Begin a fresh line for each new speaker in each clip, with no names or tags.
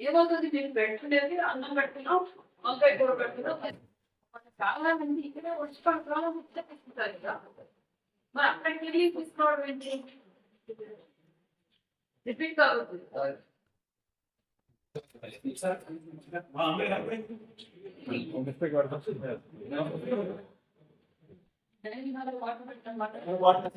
ఏమవుతుంది నేను పెట్టుకునేది అన్నం పెడుతున్నాం వంకాయ కూర పెడుతున్నాం చాలా మంది ఇక్కడ వచ్చి పడుతున్నాం తీసుకుంటారు ఇక మరి అక్కడికి వెళ్ళి తీసుకోవడం ఏంటి రిపీట్ కావద్దు water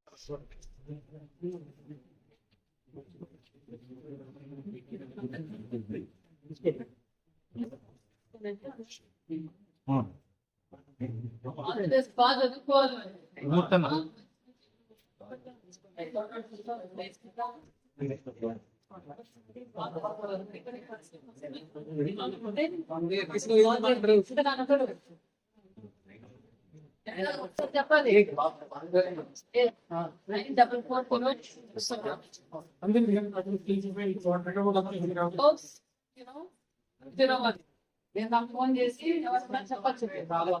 Mutamam. Double four four నేను నాకు ఫోన్ చేసి ఎవరైనా చెప్పచ్చు